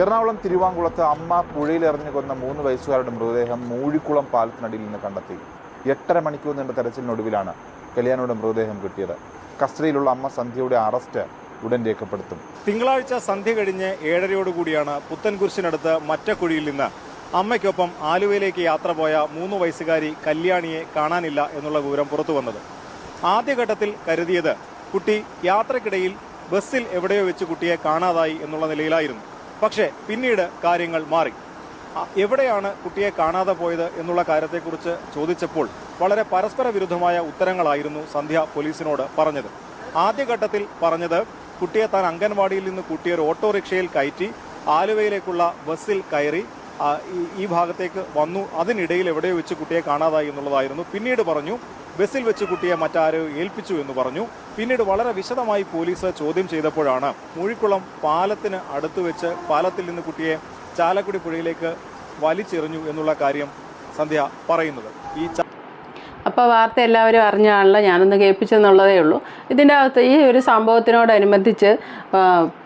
എറണാകുളം തിരുവാങ്കുളത്ത് അമ്മ പുഴയിലെറിഞ്ഞു കൊന്ന മൂന്ന് വയസ്സുകാരുടെ മൃതദേഹം മൂഴിക്കുളം പാലത്തിനടിയിൽ നിന്ന് കണ്ടെത്തി. എട്ടര മണിക്കൂർ നീണ്ട തെരച്ചിലിനൊടുവിലാണ് കല്യാണിയുടെ മൃതദേഹം കിട്ടിയത്. കസ്റ്റഡിയിലുള്ള അമ്മ സന്ധ്യയുടെ അറസ്റ്റ് ഉടൻ രേഖപ്പെടുത്തും. തിങ്കളാഴ്ച സന്ധ്യ കഴിഞ്ഞ് ഏഴരയോടുകൂടിയാണ് പുത്തൻകുരിശിനടുത്ത് മറ്റക്കുഴിയിൽ നിന്ന് അമ്മയ്ക്കൊപ്പം ആലുവയിലേക്ക് യാത്ര പോയ മൂന്ന് വയസ്സുകാരി കല്യാണിയെ കാണാനില്ല എന്നുള്ള വിവരം പുറത്തു വന്നത്. ആദ്യഘട്ടത്തിൽ കരുതിയത് കുട്ടി യാത്രക്കിടയിൽ ബസ്സിൽ എവിടെയോ വെച്ച് കുട്ടിയെ കാണാതായി എന്നുള്ള നിലയിലായിരുന്നു. പക്ഷേ പിന്നീട് കാര്യങ്ങൾ മാറി. എവിടെയാണ് കുട്ടിയെ കാണാതെ പോയത് എന്നുള്ള കാര്യത്തെക്കുറിച്ച് ചോദിച്ചപ്പോൾ വളരെ പരസ്പര വിരുദ്ധമായ ഉത്തരങ്ങളായിരുന്നു സന്ധ്യ പോലീസിനോട് പറഞ്ഞത്. ആദ്യഘട്ടത്തിൽ പറഞ്ഞത് കുട്ടിയെ താൻ അംഗൻവാടിയിൽ നിന്ന് കുട്ടിയെ ഒരു ഓട്ടോറിക്ഷയിൽ കയറ്റി ആലുവയിലേക്കുള്ള ബസ്സിൽ കയറി ഈ- ഭാഗത്തേക്ക് വന്നു. അതിനിടയിൽ എവിടെയോ വെച്ച് കുട്ടിയെ കാണാതായി എന്നുള്ളതായിരുന്നു. പിന്നീട് പറഞ്ഞു ബസ്സിൽ വെച്ച് കുട്ടിയെ മറ്റാരോ ഏൽപ്പിച്ചു എന്ന് പറഞ്ഞു. പിന്നീട് വളരെ വിശദമായി പോലീസ് ചോദ്യം ചെയ്തപ്പോഴാണ് മൂഴിക്കുളം പാലത്തിന് അടുത്ത് വെച്ച് പാലത്തിൽ നിന്ന് കുട്ടിയെ ചാലക്കുടി പുഴയിലേക്ക് വലിച്ചെറിഞ്ഞു എന്നുള്ള കാര്യം സന്ധ്യ പറയുന്നത്. ഈ അപ്പോൾ വാർത്ത എല്ലാവരും അറിഞ്ഞാണല്ലോ ഞാനൊന്ന് കേൾപ്പിച്ചെന്നുള്ളതേ ഉള്ളൂ. ഇതിന്റെ അകത്ത് ഈ ഒരു സംഭവത്തിനോടനുബന്ധിച്ച്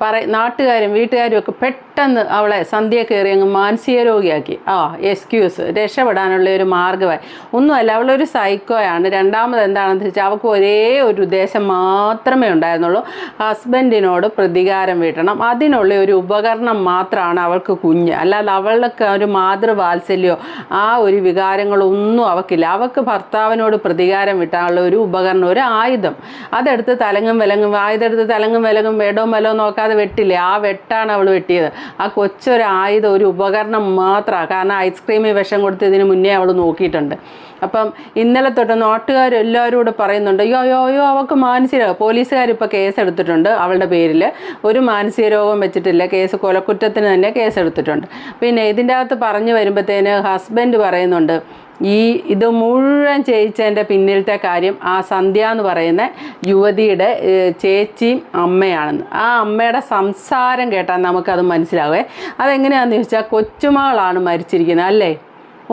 പറ നാട്ടുകാരും വീട്ടുകാരും ഒക്കെ പെട്ടെന്ന് അവളെ സന്ധ്യ കയറി അങ്ങ് മാനസിക രോഗിയാക്കി. ആ എക്സ്ക്യൂസ് രക്ഷപ്പെടാനുള്ള ഒരു മാർഗമായി ഒന്നുമല്ല അവളൊരു സൈക്കോയാണ് രണ്ടാമത് എന്താണെന്ന് വെച്ചാൽ അവൾക്ക് ഒരേ ഒരു ഉദ്ദേശം മാത്രമേ ഉണ്ടായിരുന്നുള്ളൂ. ഹസ്ബൻഡിനോട് പ്രതികാരം വീട്ടണം. അതിനുള്ള ഒരു ഉപകരണം മാത്രമാണ് അവൾക്ക് കുഞ്ഞ്. അല്ലാതെ അവൾക്ക് ഒരു മാതൃവാത്സല്യോ ആ ഒരു വികാരങ്ങളൊന്നും അവൾക്കില്ല അവൾക്ക് ഭർത്താവിനോട് പ്രതികാരം വിട്ടാനുള്ള ഒരു ഉപകരണം ഒരു ആയുധം. അതെടുത്ത് തലങ്ങും വിലങ്ങും ആയുധമെടുത്ത് തലങ്ങും വിലങ്ങും വേടോ മലോ നോക്കാതെ വെട്ടില്ലേ? ആ വെട്ടാണ് അവൾ വെട്ടിയത്. ആ കൊച്ചൊരു ആയുധം ഒരു ഉപകരണം മാത്രമാണ് കാരണം ഐസ്ക്രീമിൽ വിഷം കൊടുത്ത് ഇതിന് മുന്നേ അവൾ നോക്കിയിട്ടുണ്ട്. അപ്പം ഇന്നലെ തൊട്ട് നാട്ടുകാർ എല്ലാവരും കൂടെ പറയുന്നുണ്ട് അയ്യോ അയ്യോ അയ്യോ അവൾക്ക് മാനസിക പോലീസുകാർ ഇപ്പോൾ കേസ് എടുത്തിട്ടുണ്ട് അവളുടെ പേരിൽ ഒരു മാനസിക രോഗം വെച്ചിട്ടില്ല. കേസ് കൊലക്കുറ്റത്തിന് തന്നെ കേസെടുത്തിട്ടുണ്ട് പിന്നെ ഇതിന്റെ അകത്ത് പറഞ്ഞു വരുമ്പോഴത്തേന് ഹസ്ബൻഡ് പറയുന്നുണ്ട് ഈ ഇത് മുഴുവൻ ചെയ്യിച്ചതിന്റെ പിന്നിലത്തെ കാര്യം ആ സന്ധ്യ എന്ന് പറയുന്ന യുവതിയുടെ ചേച്ചിയും അമ്മയാണെന്ന്. ആ അമ്മയുടെ സംസാരം കേട്ടാൽ നമുക്കത് മനസ്സിലാവേ. അതെങ്ങനെയാണെന്ന് ചോദിച്ചാൽ കൊച്ചുമകളാണ് മരിച്ചിരിക്കുന്നത് അല്ലേ?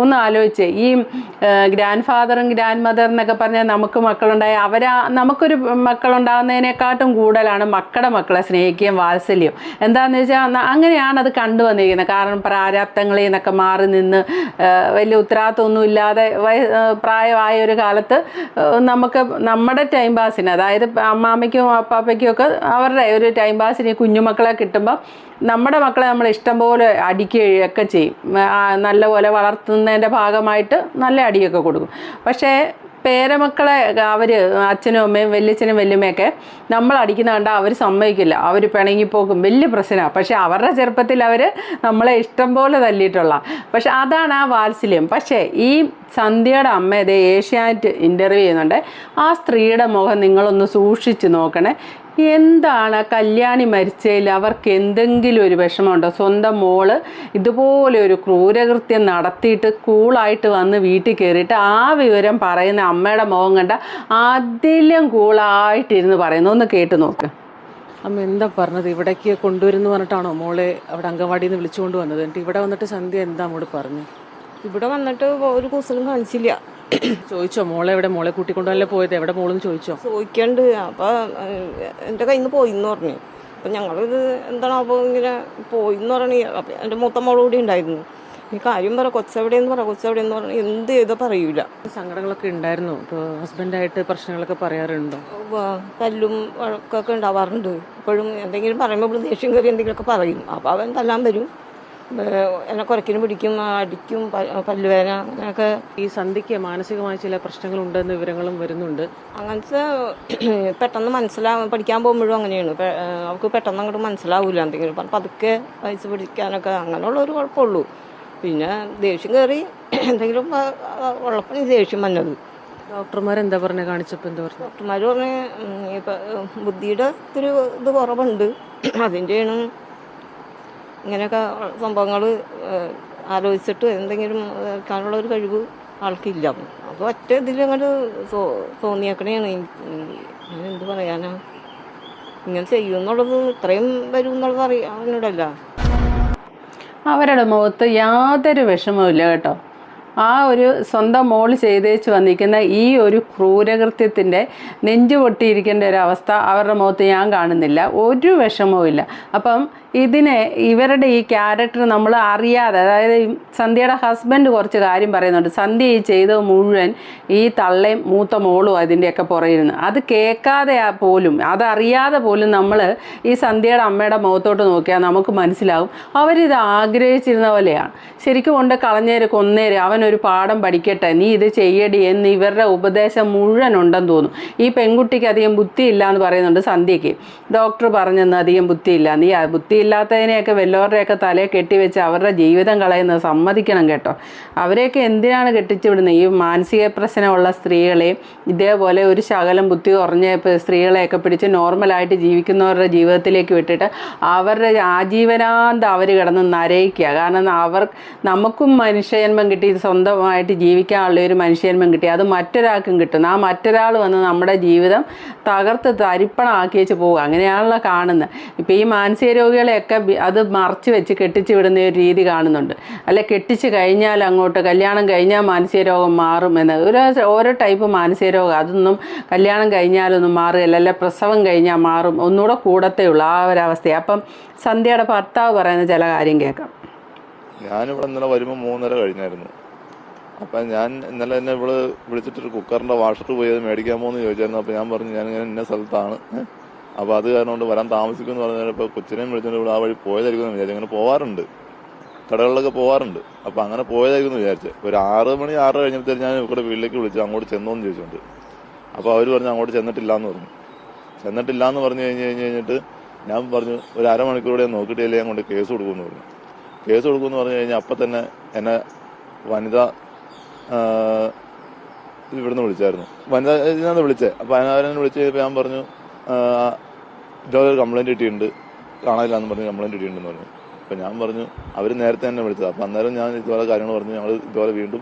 ഒന്ന് ആലോചിച്ച് ഈ ഗ്രാൻഡ് ഫാദറും ഗ്രാൻഡ് മദർ എന്നൊക്കെ പറഞ്ഞാൽ നമുക്ക് മക്കളുണ്ടായ അവരാ നമുക്കൊരു മക്കളുണ്ടാകുന്നതിനെക്കാട്ടും കൂടുതലാണ് മക്കളുടെ മക്കളെ സ്നേഹിക്കുകയും വാത്സല്യം എന്താണെന്ന് വെച്ചാൽ അങ്ങനെയാണ് അത് കണ്ടുവന്നിരിക്കുന്നത്. കാരണം പ്രാരാബ്ദങ്ങളിൽ നിന്നൊക്കെ മാറി നിന്ന് വലിയ ഉത്തരവാദിത്തമൊന്നും ഇല്ലാതെ പ്രായമായ ഒരു കാലത്ത് നമുക്ക് നമ്മുടെ ടൈം പാസിന് അതായത് അമ്മാമ്മയ്ക്കും അപ്പാപ്പയ്ക്കും ഒക്കെ അവരുടെ ഒരു ടൈം പാസിന് കുഞ്ഞുമക്കളെ കിട്ടുമ്പോൾ നമ്മുടെ മക്കളെ നമ്മൾ ഇഷ്ടം പോലെ അടിക്കുകയൊക്കെ ചെയ്യും. നല്ലപോലെ നല്ലപോലെ വളർത്തുന്നതിന്റെ ഭാഗമായിട്ട് നല്ല അടിയൊക്കെ കൊടുക്കും. പക്ഷേ പേരമക്കളെ അവർ അച്ഛനും അമ്മയും വല്യച്ഛനും വല്യമ്മയൊക്കെ നമ്മൾ അടിക്കുന്ന കണ്ടാൽ അവർ സമ്മതിക്കില്ല. അവർ പിണങ്ങിപ്പോക്കും വലിയ പ്രശ്നമാണ് പക്ഷേ അവരുടെ ചെറുപ്പത്തിൽ അവർ നമ്മളെ ഇഷ്ടം പോലെ തല്ലിയിട്ടുള്ള. പക്ഷേ അതാണ് ആ വാത്സല്യം. പക്ഷേ ഈ സന്ധ്യയുടെ അമ്മ ഇതേ ഏഷ്യാനെറ്റ് ഇന്റർവ്യൂ ചെയ്യുന്നുണ്ട്. ആ സ്ത്രീയുടെ മുഖം നിങ്ങളൊന്ന് സൂക്ഷിച്ച് നോക്കണേ. എന്താണ് കല്യാണി മരിച്ചതിൽ അവർക്ക് എന്തെങ്കിലും ഒരു വിഷമമുണ്ടോ? സ്വന്തം മോൾ ഇതുപോലെ ഒരു ക്രൂരകൃത്യം നടത്തിയിട്ട് കൂളായിട്ട് വന്ന് വീട്ടിൽ കയറിയിട്ട് ആ വിവരം പറയുന്ന അമ്മയുടെ മുഖം കണ്ട അതിലും കൂളായിട്ടിരുന്ന് പറയുന്നു. ഒന്ന് കേട്ട് നോക്ക്. അമ്മ എന്താ പറഞ്ഞത്? ഇവിടേക്ക് കൊണ്ടുവരുന്നു പറഞ്ഞിട്ടാണോ മോളെ അവിടെ അംഗൻവാടിയിൽ നിന്ന് വിളിച്ചുകൊണ്ട് വന്നത്? എന്നിട്ട് ഇവിടെ വന്നിട്ട് സന്ധ്യ എന്താ മോൾ പറഞ്ഞു? ഇവിടെ വന്നിട്ട് ഒരു കൂസലും കാണിച്ചില്ല. ചോദിച്ചോ മോളെ എവിടെ? മോളെ കൂട്ടിക്കൊണ്ടുവല്ലേ പോയത്? എവിടെ മോളെന്ന് ചോദിച്ചോ? ചോദിക്കണ്ട്. അപ്പൊ എന്റെ കയ്യിൽ നിന്ന് പോയിന്ന് പറഞ്ഞു. അപ്പൊ ഞങ്ങളിത് എന്താണ് അപ്പൊ ഇങ്ങനെ പോയിന്ന് പറഞ്ഞു. അപ്പൊ എന്റെ മൂത്ത മോൾ കൂടി ഉണ്ടായിരുന്നു. ഈ കാര്യം പറ കൊച്ചെവിടെയെന്ന് പറ കൊച്ചെവിടെയെന്ന് പറഞ്ഞു എന്ത് ചെയ്താൽ പറയൂല. സങ്കടങ്ങളൊക്കെ ഉണ്ടായിരുന്നു. ഇപ്പോൾ ഹസ്ബൻഡായിട്ട് പ്രശ്നങ്ങളൊക്കെ പറയാറുണ്ടോ? കല്ലും തല്ലും വഴക്കൊക്കെ ഉണ്ടാവാറുണ്ട്. ഇപ്പോഴും എന്തെങ്കിലും പറയുമ്പോൾ ദേഷ്യം കയറി എന്തെങ്കിലുമൊക്കെ പറയും. അപ്പോൾ അവൻ തല്ലാൻ വരും. എന്നെ കുറയ്ക്കിന് പിടിക്കും അടിക്കും പല്ലുവേന പല്ലുവേദന അങ്ങനെയൊക്കെ. ഈ സന്ധിക്ക് മാനസികമായ ചില പ്രശ്നങ്ങൾ ഉണ്ടെന്ന് വിവരങ്ങളും വരുന്നുണ്ട്. അങ്ങനത്തെ പെട്ടെന്ന് മനസ്സിലാവും പഠിക്കാൻ പോകുമ്പോഴും അങ്ങനെയാണ്. അവൾക്ക് പെട്ടെന്ന് അങ്ങോട്ട് മനസ്സിലാവില്ല എന്തെങ്കിലും പറഞ്ഞ് പതുക്കെ വയസ്സ് പിടിക്കാനൊക്കെ അങ്ങനെയുള്ള ഒരു കുഴപ്പമുള്ളൂ. പിന്നെ ദേഷ്യം കയറി എന്തെങ്കിലും ഉള്ളപ്പോൾ ദേഷ്യം വന്നത്. ഡോക്ടർമാർ എന്താ പറഞ്ഞത് കാണിച്ചപ്പോൾ എന്താ പറഞ്ഞു? ഡോക്ടർമാർ പറഞ്ഞ് ഇപ്പം ബുദ്ധിയുടെ ഒരു ഇത് കുറവുണ്ട്. അതിന്റെയാണ് ഇങ്ങനെയൊക്കെ സംഭവങ്ങൾ ആലോചിച്ചിട്ട് എന്തെങ്കിലും എടുക്കാനുള്ള ഒരു കഴിവ് ആൾക്കില്ല. അപ്പോൾ ഒറ്റ ഇതിൽ അങ്ങോട്ട് തോന്നിയേക്കണേണ്. എനിക്ക്. ഞാൻ എന്ത് പറയാനാ? ഇങ്ങനെ ചെയ്യുമെന്നുള്ളത് ഇത്രയും വരും എന്നുള്ളത് അറിയാവുന്നതല്ല അവരുടെ മുഖത്ത് യാതൊരു വിഷമവുമില്ല കേട്ടോ. ആ ഒരു സ്വന്തം മോൾ ചെയ്തേച്ച് വന്നിരിക്കുന്ന ഈ ഒരു ക്രൂരകൃത്യത്തിന്റെ നെഞ്ചു പൊട്ടിയിരിക്കേണ്ട ഒരു അവസ്ഥ അവരുടെ മുഖത്ത് ഞാൻ കാണുന്നില്ല. ഒരു വിഷമവും ഇല്ല. അപ്പം ഇതിന് ഇവരുടെ ഈ ക്യാരക്ടർ നമ്മൾ അറിയാതെ അതായത് സന്ധ്യയുടെ ഹസ്ബൻഡ് കുറച്ച് കാര്യം പറയുന്നുണ്ട്. സന്ധ്യ ഈ ചെയ്തത് മുഴുവൻ ഈ തള്ളയും മൂത്ത മോളും അതിന്റെയൊക്കെ പുറയിരുന്നു അത് കേൾക്കാതെ പോലും അതറിയാതെ പോലും നമ്മൾ ഈ സന്ധ്യയുടെ അമ്മയുടെ മുഖത്തോട്ട് നോക്കിയാൽ നമുക്ക് മനസ്സിലാവും. അവരിത് ആഗ്രഹിച്ചിരുന്ന പോലെയാണ്. ശരിക്കും കൊണ്ട് കളഞ്ഞേര് കൊന്നേര് അവനൊരു പാഠം പഠിക്കട്ടെ നീ ഇത് ചെയ്യടി എന്ന് ഇവരുടെ ഉപദേശം മുഴുവൻ ഉണ്ടെന്ന് തോന്നും. ഈ പെൺകുട്ടിക്ക് അധികം ബുദ്ധിയില്ല എന്ന് പറയുന്നുണ്ട് സന്ധ്യയ്ക്ക്. ഡോക്ടർ പറഞ്ഞെന്ന് അധികം ബുദ്ധിയില്ല. നീ ആ ബുദ്ധിയില്ലാത്തതിനെയൊക്കെ വല്ലവരുടെയൊക്കെ തലയെ കെട്ടിവെച്ച് അവരുടെ ജീവിതം കളയുന്നത് സമ്മതിക്കണം കേട്ടോ. അവരെയൊക്കെ എന്തിനാണ് കെട്ടിച്ചു വിടുന്നത് ഈ മാനസിക പ്രശ്നമുള്ള സ്ത്രീകളെ ഇതേപോലെ ഒരു ശകലം ബുദ്ധി കുറഞ്ഞ ഇപ്പൊ സ്ത്രീകളെയൊക്കെ പിടിച്ച് നോർമലായിട്ട് ജീവിക്കുന്നവരുടെ ജീവിതത്തിലേക്ക് വിട്ടിട്ട് അവരുടെ ആജീവനാന്ത അവർ കിടന്ന് നരയിക്കുക. കാരണം അവർ നമുക്കും മനുഷ്യജന്മം കിട്ടി സ്വന്തമായിട്ട് ജീവിക്കാനുള്ള ഒരു മനുഷ്യജന്മം കിട്ടി. അത് മറ്റൊരാൾക്കും കിട്ടുന്നു. ആ മറ്റൊരാൾ വന്ന് നമ്മുടെ ജീവിതം തകർത്ത് തരിപ്പണമാക്കി വെച്ച് പോവുക. അങ്ങനെയാണല്ലോ കാണുന്നത്. ഇപ്പോൾ ഈ മാനസിക രോഗികളെയൊക്കെ ബി- അത് മറച്ച് വെച്ച് കെട്ടിച്ച് വിടുന്ന ഒരു രീതി കാണുന്നുണ്ട്. അല്ല കെട്ടിച്ച് കഴിഞ്ഞാൽ അങ്ങോട്ട് കല്യാണം കഴിഞ്ഞാൽ മാനസിക രോഗം മാറും എന്ന്. ഒരു ഓരോ ടൈപ്പ് മാനസിക രോഗം. അതൊന്നും കല്യാണം കഴിഞ്ഞാലൊന്നും മാറുകയില്ല. അല്ലെ പ്രസവം കഴിഞ്ഞാൽ മാറും. ഒന്നുകൂടെ കൂടത്തേ ഉള്ളൂ. ആ ഒരവസ്ഥയെ അപ്പം സന്ധ്യയുടെ ഭർത്താവ് പറയുന്ന ചില കാര്യം കേൾക്കാം. ഞാനിവിടെ ഇന്നലെ വരുമ്പോൾ മൂന്നര കഴിഞ്ഞായിരുന്നു. അപ്പം ഞാൻ ഇന്നലെ എന്നെ ഇവിടെ വിളിച്ചിട്ടൊരു കുക്കറിന്റെ വാഷർ പോയി അത് മേടിക്കാൻ പോകുന്നു ചോദിച്ചായിരുന്നു. അപ്പം ഞാൻ പറഞ്ഞു ഞാൻ ഇങ്ങനെ ഇന്ന സ്ഥലത്താണ്. അപ്പോൾ അത് കാരണം കൊണ്ട് വരാൻ താമസിക്കും എന്ന് പറഞ്ഞാൽ ഇപ്പോൾ കൊച്ചിനെയും വിളിച്ചുകൊണ്ട് ഇവിടെ ആ വഴി പോയതായിരിക്കും എന്ന് വിചാരിച്ചു. അങ്ങനെ പോവാറുണ്ട്. കടകളിലൊക്കെ പോവാറുണ്ട്. അപ്പോൾ അങ്ങനെ പോയതായിരിക്കും എന്ന് വിചാരിച്ചു. ഒരു ആറ് മണി ആറ് കഴിഞ്ഞപ്പോഴത്തേക്ക് ഞാൻ ഇവിടെ വീട്ടിലേക്ക് വിളിച്ചു. അങ്ങോട്ട് ചെന്നോന്ന് ചോദിച്ചുകൊണ്ട് അപ്പോൾ അവർ പറഞ്ഞു അങ്ങോട്ട് ചെന്നിട്ടില്ല എന്ന് പറഞ്ഞു. ചെന്നിട്ടില്ല എന്ന് പറഞ്ഞു കഴിഞ്ഞ് കഴിഞ്ഞ് കഴിഞ്ഞിട്ട് ഞാൻ പറഞ്ഞു ഒരു അരമണിക്കൂറോടെ നോക്കിയിട്ടില്ലേ ഞാൻ കൊണ്ട് കേസ് കൊടുക്കുമെന്ന് പറഞ്ഞു. കേസ് കൊടുക്കുമെന്ന് പറഞ്ഞു കഴിഞ്ഞാൽ അപ്പം തന്നെ എന്നെ വനിത ഇവിടുന്ന് വിളിച്ചായിരുന്നു. വനിത വിളിച്ചേ. അപ്പൊ അതിനെ വിളിച്ച് കഴിഞ്ഞപ്പോൾ ഞാൻ പറഞ്ഞു ആ, ഇതുപോലെ കംപ്ലൈന്റ് കിട്ടിയിട്ടുണ്ട്. കാണാനില്ല എന്ന് പറഞ്ഞ് കംപ്ലൈന്റ് കിട്ടിയിട്ടുണ്ടെന്ന് പറഞ്ഞു. അപ്പൊ ഞാൻ പറഞ്ഞു അവർ നേരത്തെ തന്നെ വിളിച്ചത്. അപ്പൊ അന്നേരം ഞാൻ ഇതുപോലെ കാര്യങ്ങൾ പറഞ്ഞു ഞങ്ങൾ ഇതുപോലെ വീണ്ടും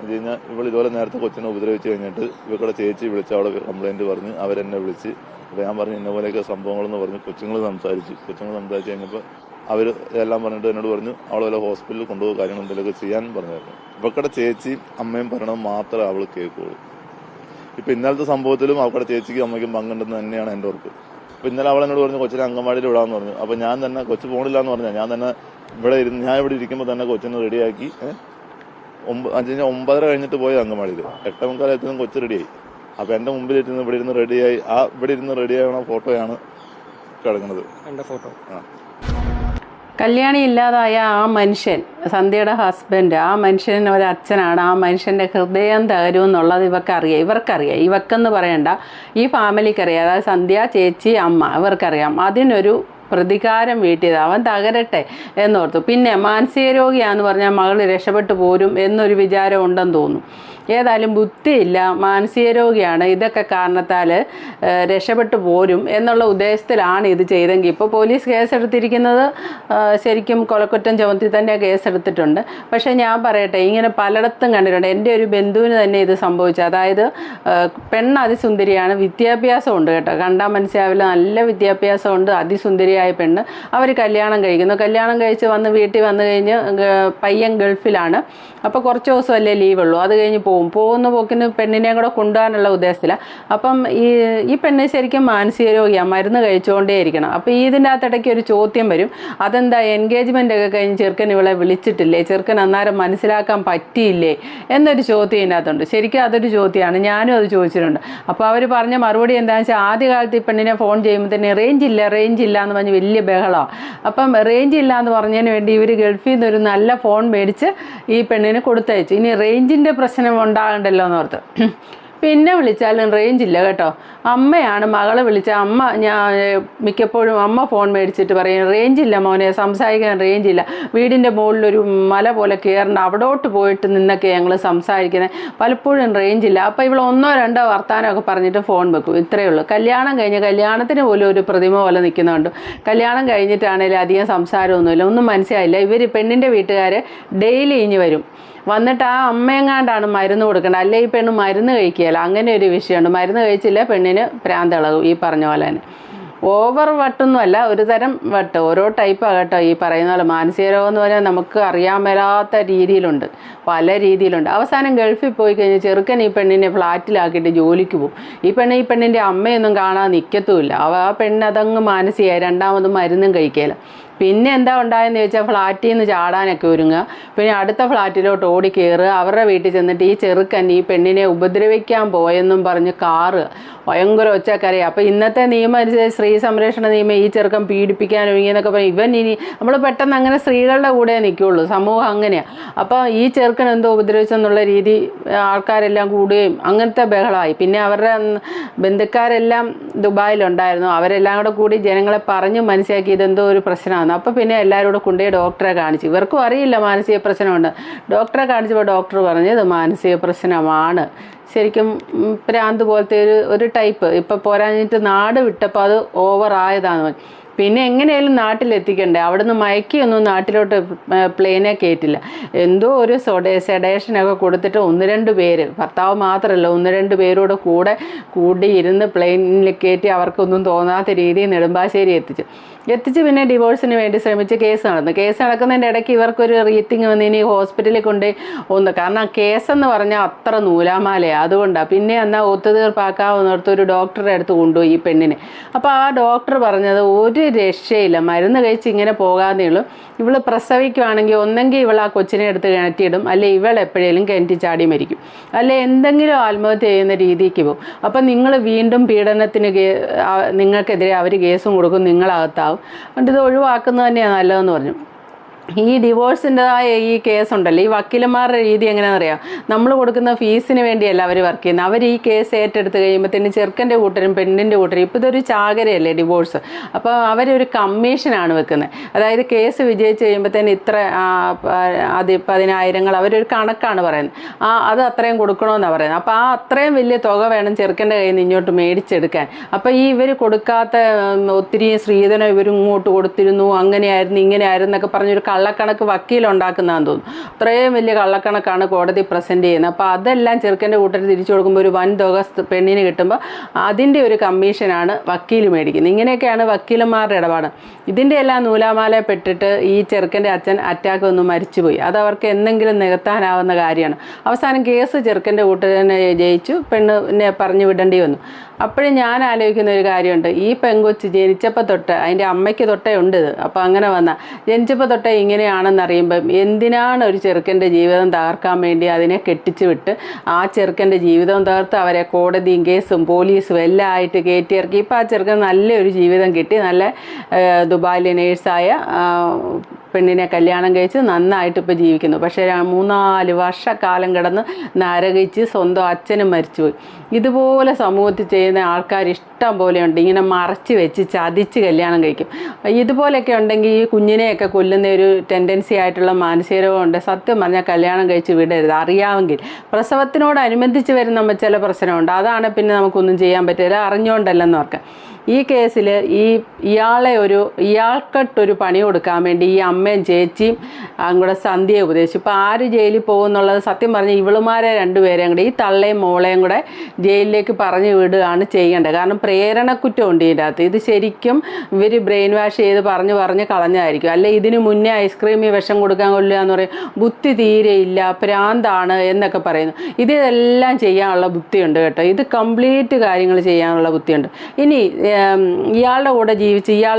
എന്ന് കഴിഞ്ഞാൽ ഇവൾ ഇതുപോലെ നേരത്തെ കൊച്ചിനെ ഉപദ്രവിച്ച് കഴിഞ്ഞിട്ട് ഇവക്കടെ ചേച്ചി വിളിച്ച് അവിടെ കംപ്ലൈന്റ് പറഞ്ഞ് അവരെന്നെ വിളിച്ച് അപ്പോൾ ഞാൻ പറഞ്ഞു ഇന്ന പോലെയൊക്കെ സംഭവങ്ങളെന്ന് പറഞ്ഞു കൊച്ചുങ്ങൾ സംസാരിച്ചു. കൊച്ചുങ്ങൾ സംസാരിച്ച് കഴിഞ്ഞപ്പോൾ അവർ എല്ലാം പറഞ്ഞിട്ട് എന്നോട് പറഞ്ഞു അവളെ വല്ല ഹോസ്പിറ്റലിൽ കൊണ്ടുപോകുക കാര്യങ്ങൾ എന്തെങ്കിലുമൊക്കെ ചെയ്യാൻ പറഞ്ഞായിരുന്നു. ഇവക്കടെ ചേച്ചി അമ്മയും പറയണത് മാത്രമേ അവൾ കേൾക്കുള്ളൂ. ഇപ്പൊ ഇന്നലത്തെ സംഭവത്തിലും അവക്കടെ ചേച്ചിക്കും അമ്മയ്ക്കും പങ്കുണ്ടെന്ന് തന്നെയാണ് എന്റെ ഓർക്ക് അപ്പൊ ഇന്നലെ അവൾ എന്നോട് പറഞ്ഞു കൊച്ചിനെ അങ്കമാടിയിൽ വിടാന്ന് പറഞ്ഞു. അപ്പൊ ഞാൻ തന്നെ കൊച്ചു പോണില്ല എന്ന് പറഞ്ഞാൽ ഞാൻ തന്നെ ഇവിടെ ഇരുന്ന് ഞാൻ ഇവിടെ ഇരിക്കുമ്പോൾ തന്നെ കൊച്ചിനെ റെഡിയാക്കി ഒമ്പത് അഞ്ച് കഴിഞ്ഞാൽ ഒമ്പതര കഴിഞ്ഞിട്ട് പോയി എട്ട് എട്ടേ മുക്കാലത്തിനും കൊച്ചു റെഡിയായി അപ്പൊ എന്റെ മുമ്പിൽ ഇരുന്ന് ഇവിടെ ഇരുന്ന് റെഡിയായി ആ ഇവിടെ ഇരുന്ന് റെഡിയായ ഫോട്ടോയാണ് കിടക്കുന്നത്. ഫോട്ടോ കല്യാണി ഇല്ലാതായ ആ മനുഷ്യൻ സന്ധ്യയുടെ ഹസ്ബൻഡ് ആ മനുഷ്യൻ ഒരു അച്ഛനാണ് ആ മനുഷ്യന്റെ ഹൃദയം തകരും എന്നുള്ളത് ഇവർക്കറിയാം ഇവർക്കറിയാം. ഇവക്കെന്ന് പറയണ്ട ഈ ഫാമിലിക്കറിയാം. അതായത് സന്ധ്യ ചേച്ചി അമ്മ ഇവർക്കറിയാം. അതിനൊരു പ്രതികാരം വീട്ടിയത്. അവൻ തകരട്ടെ എന്നോർത്തു. പിന്നെ മാനസിക രോഗിയാന്ന് പറഞ്ഞാൽ മകൾ രക്ഷപ്പെട്ടു പോരും എന്നൊരു വിചാരം ഉണ്ടെന്ന് തോന്നുന്നു. ഏതായാലും ബുദ്ധിയില്ല മാനസിക രോഗിയാണ്. ഇതൊക്കെ കാരണത്താൽ രക്ഷപ്പെട്ടു പോരും എന്നുള്ള ഉദ്ദേശത്തിലാണ് ഇത് ചെയ്തെങ്കിൽ. ഇപ്പോൾ പോലീസ് കേസെടുത്തിരിക്കുന്നത് ശരിക്കും കൊലക്കുറ്റം ചുമത്തി തന്നെ കേസെടുത്തിട്ടുണ്ട്. പക്ഷേ ഞാൻ പറയട്ടെ ഇങ്ങനെ പലയിടത്തും കണ്ടിട്ടുണ്ട്. എന്റെ ഒരു ബന്ധുവിന് തന്നെ ഇത് സംഭവിച്ചു. അതായത് പെണ്ണ് അതിസുന്ദരിയാണ് വിദ്യാഭ്യാസമുണ്ട് കേട്ടോ. കണ്ടാൽ മനസ്സിലാവില്ല നല്ല വിദ്യാഭ്യാസമുണ്ട് അതിസുന്ദരിയായ പെണ്ണ്. അവർ കല്യാണം കഴിക്കുന്നു. കല്യാണം കഴിച്ച് വന്ന് വീട്ടിൽ വന്നു കഴിഞ്ഞ് പയ്യൻ ഗൾഫിലാണ്. അപ്പോൾ കുറച്ച് ദിവസമല്ലേ ലീവുള്ളൂ. അത് കഴിഞ്ഞ് പോകും പോകുന്ന പോക്കിന് പെണ്ണിനെയും കൂടെ കൊണ്ടുപോകാനുള്ള ഉദ്ദേശത്തിലാണ് അപ്പം ഈ ഈ പെണ്ണ് ശരിക്കും മാനസിക രോഗിയാണ് മരുന്ന് കഴിച്ചുകൊണ്ടേ ഇരിക്കണം. അപ്പോൾ ഇതിന്റെ അകത്തിടയ്ക്ക് ഒരു ചോദ്യം വരും. അതെന്താ എൻഗേജ്മെന്റ് ഒക്കെ കഴിഞ്ഞ് ചെറുക്കൻ ഇവളെ വിളിച്ചിട്ടില്ലേ? ചെറുക്കൻ അന്നേരം മനസ്സിലാക്കാൻ പറ്റിയില്ലേ? എന്നൊരു ചോദ്യം ഇതിനകത്തുണ്ട്. ശരിക്കും അതൊരു ചോദ്യമാണ്. ഞാനും അത് ചോദിച്ചിട്ടുണ്ട്. അപ്പോൾ അവർ പറഞ്ഞ മറുപടി എന്താണെന്ന് വെച്ചാൽ ആദ്യകാലത്ത് ഈ പെണ്ണിനെ ഫോൺ ചെയ്യുമ്പോൾ തന്നെ റേഞ്ച് ഇല്ല റേഞ്ച് ഇല്ല എന്ന് പറഞ്ഞ് വലിയ ബഹളമാണ് അപ്പം റേഞ്ച് ഇല്ല എന്ന് പറഞ്ഞതിന് വേണ്ടി ഇവർ ഗൾഫിൽ നിന്ന് ഒരു നല്ല ഫോൺ മേടിച്ച് ഈ പെണ്ണിന് കൊടുത്തയച്ചു. ഇനി റേഞ്ചിന്റെ പ്രശ്നം ഉണ്ടാകണ്ടല്ലോ എന്ന് ഓർത്ത്. പിന്നെ വിളിച്ചാലും റേഞ്ച് ഇല്ല കേട്ടോ. അമ്മയാണ് മകളെ വിളിച്ച അമ്മ ഞാൻ മിക്കപ്പോഴും അമ്മ ഫോൺ മേടിച്ചിട്ട് പറയും റേഞ്ച് ഇല്ല മോനെ സംസാരിക്കാൻ റേഞ്ച് ഇല്ല വീടിന്റെ മുകളിലൊരു മല പോലെ കയറേണ്ട അവിടോട്ട് പോയിട്ട് നിന്നൊക്കെ ഞങ്ങൾ സംസാരിക്കുന്നത് പലപ്പോഴും റേഞ്ച് ഇല്ല അപ്പോൾ ഇവൾ ഒന്നോ രണ്ടോ വർത്താനമൊക്കെ പറഞ്ഞിട്ട് ഫോൺ വെക്കും ഇത്രയേ ഉള്ളൂ. കല്യാണം കഴിഞ്ഞ് കല്യാണത്തിന് പോലും ഒരു പ്രതിമ പോലെ നിൽക്കുന്നുണ്ട് കല്യാണം കഴിഞ്ഞിട്ടാണെങ്കിലും അധികം സംസാരമൊന്നുമില്ല ഒന്നും മനസ്സിലായില്ല. ഇവർ പെണ്ണിന്റെ വീട്ടുകാർ ഡെയിലി ഇഞ്ഞ് വരും. വന്നിട്ട് ആ അമ്മയെങ്ങാണ്ടാണ് മരുന്ന് കൊടുക്കേണ്ടത് അല്ലെ ഈ പെണ്ണ് മരുന്ന് കഴിക്കുകയില്ല അങ്ങനെ ഒരു വിഷയമുണ്ട്. മരുന്ന് കഴിച്ചില്ല പെണ്ണിന് പ്രാന്തളകും ഈ പറഞ്ഞ പോലെ തന്നെ. ഓവർ വട്ടൊന്നുമല്ല ഒരു തരം വട്ട്. ഓരോ ടൈപ്പാണ് കേട്ടോ ഈ പറയുന്ന പോലെ. മാനസിക രോഗം എന്ന് പറഞ്ഞാൽ നമുക്ക് അറിയാൻ മേലാത്ത രീതിയിലുണ്ട്. പല രീതിയിലുണ്ട്. അവസാനം ഗൾഫിൽ പോയി കഴിഞ്ഞാൽ ചെറുക്കൻ ഈ പെണ്ണിനെ ഫ്ലാറ്റിലാക്കിയിട്ട് ജോലിക്ക് പോകും. ഈ പെണ്ണ് ഈ പെണ്ണിന്റെ അമ്മയൊന്നും കാണാൻ നിൽക്കത്തുമില്ല അവ ആ പെണ്ണ് അതങ്ങ് മാനസികമായി രണ്ടാമതും മരുന്നും കഴിക്കുകയില്ല പിന്നെ എന്താ ഉണ്ടായെന്ന് ചോദിച്ചാൽ ഫ്ലാറ്റിൽ നിന്ന് ചാടാനൊക്കെ ഒരുങ്ങുക. പിന്നെ അടുത്ത ഫ്ലാറ്റിലോട്ട് ഓടി കയറുക അവരുടെ വീട്ടിൽ ചെന്നിട്ട് ഈ ചെറുക്കൻ ഈ പെണ്ണിനെ ഉപദ്രവിക്കാൻ പോയെന്നും പറഞ്ഞ് കാറ്. ഭയങ്കര ഒച്ചക്കരയാണ് അപ്പോൾ ഇന്നത്തെ നിയമം അനുസരിച്ച് സ്ത്രീ സംരക്ഷണ നിയമം ഈ ചെറുക്കൻ പീഡിപ്പിക്കാൻ എന്നൊക്കെ പറയും. ഇവൻ ഇനി നമ്മൾ പെട്ടെന്ന് അങ്ങനെ സ്ത്രീകളുടെ കൂടെ നിൽക്കുള്ളൂ സമൂഹം അങ്ങനെയാണ് അപ്പോൾ ഈ ചെറുക്കൻ എന്തോ ഉപദ്രവിച്ചെന്നുള്ള രീതി ആൾക്കാരെല്ലാം കൂടുകയും അങ്ങനത്തെ ബഹളമായി പിന്നെ അവരുടെ ബന്ധുക്കാരെല്ലാം ദുബായിലുണ്ടായിരുന്നു. അവരെല്ലാം കൂടെ കൂടി ജനങ്ങളെ പറഞ്ഞ് മനസ്സിലാക്കി ഇതെന്തോ ഒരു പ്രശ്നമാണ് അപ്പോൾ പിന്നെ എല്ലാവരും കൂടെ കൊണ്ടുപോയി ഡോക്ടറെ കാണിച്ചു. ഇവർക്കും അറിയില്ല മാനസിക പ്രശ്നമുണ്ട്. ഡോക്ടറെ കാണിച്ചപ്പോൾ ഡോക്ടർ പറഞ്ഞു ഇത് മാനസിക പ്രശ്നമാണ്. ശരിക്കും പ്രാന്ത് പോലത്തെ ഒരു ഒരു ടൈപ്പ് ഇപ്പോൾ പോരാഞ്ഞിട്ട് നാട് വിട്ടപ്പോൾ അത് ഓവർ ആയതാണ് പിന്നെ എങ്ങനെയായാലും നാട്ടിലെത്തിക്കണ്ടേ? അവിടുന്ന് മയക്കിയൊന്നും നാട്ടിലോട്ട് പ്ലെയിനെ കയറ്റില്ല എന്തോ ഒരു സൊഡേ സെഡേഷനൊക്കെ കൊടുത്തിട്ട് ഒന്ന് രണ്ട് പേര് ഭർത്താവ് മാത്രമല്ല ഒന്ന് രണ്ട് പേരോട് കൂടെ കൂടി ഇരുന്ന് പ്ലെയിനിൽ കയറ്റി അവർക്കൊന്നും തോന്നാത്ത രീതിയിൽ നെടുമ്പാശ്ശേരി എത്തിച്ചു. എത്തിച്ച് പിന്നെ ഡിവോഴ്സിന് വേണ്ടി ശ്രമിച്ച് കേസ് നടന്നു. കേസ് നടക്കുന്നതിന്റെ ഇടയ്ക്ക് ഇവർക്കൊരു റീത്തിങ് വന്ന് ഇനി ഹോസ്പിറ്റലിൽ കൊണ്ട് ഒന്ന് കാരണം കേസെന്ന് പറഞ്ഞാൽ അത്ര നൂലാമാലയാണ് അതുകൊണ്ടാണ് പിന്നെ എന്നാൽ ഒത്തുതീർപ്പാക്കാവുന്നിടത്ത് ഒരു ഡോക്ടറെ അടുത്ത് കൊണ്ടുപോയി ഈ പെണ്ണിനെ. അപ്പോൾ ആ ഡോക്ടർ പറഞ്ഞത് ഒരു രക്ഷയില്ല. മരുന്ന് കഴിച്ച് ഇങ്ങനെ പോകാതെ ഉള്ളൂ. ഇവൾ പ്രസവിക്കുവാണെങ്കിൽ ഒന്നെങ്കിൽ ഇവൾ ആ കൊച്ചിനെ എടുത്ത് കിണറ്റിയിടും. അല്ലെ ഇവൾ എപ്പോഴേലും കിണറ്റി ചാടി മരിക്കും. അല്ലെ എന്തെങ്കിലും ആത്മഹത്യ ചെയ്യുന്ന രീതിക്ക് പോകും. അപ്പം നിങ്ങൾ വീണ്ടും പീഡനത്തിന് നിങ്ങൾക്കെതിരെ അവർ കേസും കൊടുക്കും. നിങ്ങളകത്താവും. അതുകൊണ്ട് ഇത് ഒഴിവാക്കുന്നത് തന്നെയാണ് നല്ലതെന്ന് പറഞ്ഞു. ഈ ഡിവോഴ്സിന്റെതായ ഈ കേസുണ്ടല്ലോ. ഈ വക്കീലന്മാരുടെ രീതി എങ്ങനെയാണെന്നറിയാം? നമ്മൾ കൊടുക്കുന്ന ഫീസിന് വേണ്ടിയല്ല അവർ വർക്ക് ചെയ്യുന്നത്. അവർ ഈ കേസ് ഏറ്റെടുത്ത് കഴിയുമ്പോഴത്തേന് ചെറുക്കന്റെ കൂട്ടരും പെണ്ണിന്റെ കൂട്ടരും ഇപ്പോൾ ഇതൊരു ചാകരയല്ലേ ഡിവോഴ്സ്? അപ്പോൾ അവരൊരു കമ്മീഷനാണ് വെക്കുന്നത്. അതായത് കേസ് വിജയിച്ച് കഴിയുമ്പോഴത്തേന് ഇത്ര അത് പതിനായിരങ്ങൾ അവരൊരു കണക്കാണ് പറയുന്നത്. ആ അത് അത്രയും കൊടുക്കണമെന്നാണ് പറയുന്നത്. അപ്പോൾ ആ അത്രയും വലിയ തുക വേണം ചെറുക്കന്റെ കയ്യിൽ നിന്ന് ഇങ്ങോട്ട് മേടിച്ചെടുക്കാൻ. അപ്പോൾ ഈ ഇവർ കൊടുക്കാത്ത ഒത്തിരി സ്ത്രീധനം ഇവർ ഇങ്ങോട്ട് കൊടുത്തിരുന്നു. അങ്ങനെയായിരുന്നു ഇങ്ങനെയായിരുന്നു എന്നൊക്കെ പറഞ്ഞൊരു കള്ളക്കണക്ക് വക്കീലുണ്ടാക്കുന്നതെന്ന് തോന്നുന്നു. അത്രയും വലിയ കള്ളക്കണക്കാണ് കോടതി പ്രസന്റ് ചെയ്യുന്നത്. അപ്പോൾ അതെല്ലാം ചെറുക്കന്റെ കൂട്ടർ തിരിച്ചു കൊടുക്കുമ്പോൾ ഒരു വൻ തുക പെണ്ണിന് കിട്ടുമ്പോൾ അതിന്റെ ഒരു കമ്മീഷനാണ് വക്കീൽ മേടിക്കുന്നത്. ഇങ്ങനെയൊക്കെയാണ് വക്കീലന്മാരുടെ ഇടപാട്. ഇതിന്റെ എല്ലാം നൂലാമാലപ്പെട്ടിട്ട് ഈ ചെറുക്കന്റെ അച്ഛൻ അറ്റാക്ക് വന്ന് മരിച്ചുപോയി. അത് അവർക്ക് എന്തെങ്കിലും നികത്താനാവുന്ന കാര്യമാണ്. അവസാനം കേസ് ചെറുക്കന്റെ കൂട്ടരനെ ജയിച്ചു. പെണ്ണിനെ പറഞ്ഞു വിടേണ്ടി വന്നു. അപ്പോഴും ഞാൻ ആലോചിക്കുന്ന ഒരു കാര്യമുണ്ട്. ഈ പെങ്കൊച്ച് ജനിച്ചപ്പോൾ തൊട്ട് അതിന്റെ അമ്മയ്ക്ക് തൊട്ടേ ഉണ്ട് ഇത് അപ്പോൾ അങ്ങനെ വന്ന ജനിച്ചപ്പോൾ തൊട്ടേ ഇങ്ങനെയാണെന്ന് അറിയുമ്പം എന്തിനാണ് ഒരു ചെറുക്കന്റെ ജീവിതം തകർക്കാൻ വേണ്ടി അതിനെ കെട്ടിച്ചു വിട്ട് ആ ചെറുക്കന്റെ ജീവിതം തകർത്ത് അവരെ കോടതിയും കേസും പോലീസും എല്ലാം ആയിട്ട് കയറ്റിയിറക്കി? ഇപ്പോൾ ആ ചെറുക്കൻ നല്ലൊരു ജീവിതം കിട്ടി. നല്ല ദുബായിലെ നേഴ്സായ പെണ്ണിനെ കല്യാണം കഴിച്ച് നന്നായിട്ട് ഇപ്പോൾ ജീവിക്കുന്നു. പക്ഷേ മൂന്നാൽ വർഷക്കാലം കിടന്ന് നരകിച്ച് സ്വന്തം അച്ഛനും മരിച്ചുപോയി. ഇതുപോലെ സമൂഹത്തിൽ ചെയ്യുന്ന ആൾക്കാർ ഇഷ്ടം പോലെയുണ്ട്. ഇങ്ങനെ മറച്ച് വെച്ച് ചതിച്ച് കല്യാണം കഴിക്കും. ഇതുപോലെയൊക്കെ ഉണ്ടെങ്കിൽ ഈ കുഞ്ഞിനെയൊക്കെ കൊല്ലുന്ന ഒരു ടെൻഡൻസി ആയിട്ടുള്ള മാനസിക രോഗമുണ്ട് സത്യം പറഞ്ഞാൽ കല്യാണം കഴിച്ച് വിടരുത്. അറിയാമെങ്കിൽ. പ്രസവത്തിനോടനുബന്ധിച്ച് വരുന്ന ചില പ്രശ്നമുണ്ട്. അതാണ് പിന്നെ നമുക്കൊന്നും ചെയ്യാൻ പറ്റില്ല. അറിഞ്ഞുകൊണ്ടല്ലെന്ന് ഓർക്കാം. ഈ കേസിൽ ഈ ഇയാളെ ഒരു ഇയാൾക്കിട്ടൊരു പണി കൊടുക്കാൻ വേണ്ടി ഈ അമ്മയും ചേച്ചിയും അങ്ങോട്ട് സന്ധ്യയെ ഉപദേശിച്ചു. ഇപ്പോൾ ആര് ജയിലിൽ പോകുമെന്നുള്ളത് സത്യം പറഞ്ഞ് ഇവളുമാരെ രണ്ടുപേരെയും കൂടെ ഈ തള്ളയും മോളെയും കൂടെ ജയിലിലേക്ക് പറഞ്ഞു വിടുകയാണ് ചെയ്യേണ്ടത്. കാരണം പ്രേരണക്കുറ്റം ഉണ്ട് ഇതിന്റെ അകത്ത്. ഇത് ശരിക്കും ഇവർ ബ്രെയിൻ വാഷ് ചെയ്ത് പറഞ്ഞു പറഞ്ഞ് കളഞ്ഞായിരിക്കും. അല്ലെ ഇതിന് മുന്നേ ഐസ്ക്രീമിൽ വിഷം കൊടുക്കാൻ കൊല്ലുക എന്ന് പറയും. ബുദ്ധി തീരെ ഇല്ല പ്രാന്താണ് എന്നൊക്കെ പറയുന്നു. ഇതെല്ലാം ചെയ്യാനുള്ള ബുദ്ധിയുണ്ട് കേട്ടോ. ഇത് കംപ്ലീറ്റ് കാര്യങ്ങൾ ചെയ്യാനുള്ള ബുദ്ധിയുണ്ട്. ഇനി ഇയാളുടെ കൂടെ ജീവിച്ച് ഇയാൾ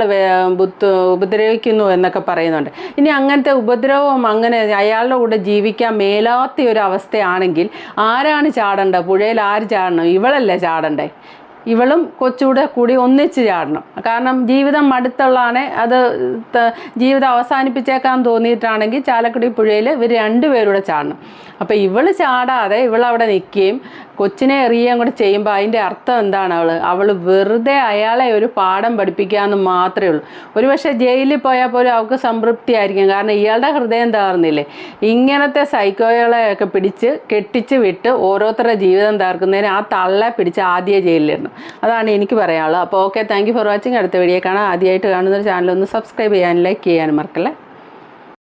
ഉപദ്രവിക്കുന്നു എന്നൊക്കെ പറയുന്നുണ്ട്. ഇനി അങ്ങനത്തെ ഉപദ്രവം അങ്ങനെ അയാളുടെ കൂടെ ജീവിക്കാൻ മേലാത്ത ഒരു അവസ്ഥയാണെങ്കിൽ ആരാണ് ചാടേണ്ടത്? പുഴയിൽ ആര് ചാടണം? ഇവളല്ലേ ചാടണ്ടേ? ഇവളും കൊച്ചുകൂടെ കൂടി ഒന്നിച്ച് ചാടണം. കാരണം ജീവിതം മടുത്തുള്ളതാണ്. അത് ജീവിതം അവസാനിപ്പിച്ചേക്കാൻ തോന്നിയിട്ടാണെങ്കിൽ ചാലക്കുടി പുഴയിൽ ഇവർ രണ്ടുപേരൂടെ ചാടണം. അപ്പോൾ ഇവൾ ചാടാതെ ഇവളവിടെ നിൽക്കുകയും കൊച്ചിനെ എറിയുകയും കൂടെ ചെയ്യുമ്പോൾ അതിന്റെ അർത്ഥം എന്താണ് അവൾ അവൾ വെറുതെ അയാളെ ഒരു പാഠം പഠിപ്പിക്കാമെന്ന് മാത്രമേ ഉള്ളൂ. ഒരു പക്ഷേ ജയിലിൽ പോയാൽ പോലും അവൾക്ക് സംതൃപ്തി ആയിരിക്കും കാരണം ഇയാളുടെ ഹൃദയം തകർന്നില്ലേ? ഇങ്ങനത്തെ സൈക്കോകളെ ഒക്കെ പിടിച്ച് കെട്ടിച്ച് വിട്ട് ഓരോരുത്തരുടെ ജീവിതം തകർക്കുന്നതിന് ആ തള്ളെ പിടിച്ച് ആദ്യ ജയിലിലിരുന്നു. അതാണ് എനിക്ക് പറയാനുള്ളത്. അപ്പോൾ ഓക്കെ താങ്ക് ഫോർ വാച്ചിങ് അടുത്ത വീഡിയോ കാണാം. ആദ്യമായിട്ട് കാണുന്ന ചാനൽ ഒന്ന് സബ്സ്ക്രൈബ് ചെയ്യാനും ലൈക്ക് ചെയ്യാനും മറക്കല്ലേ?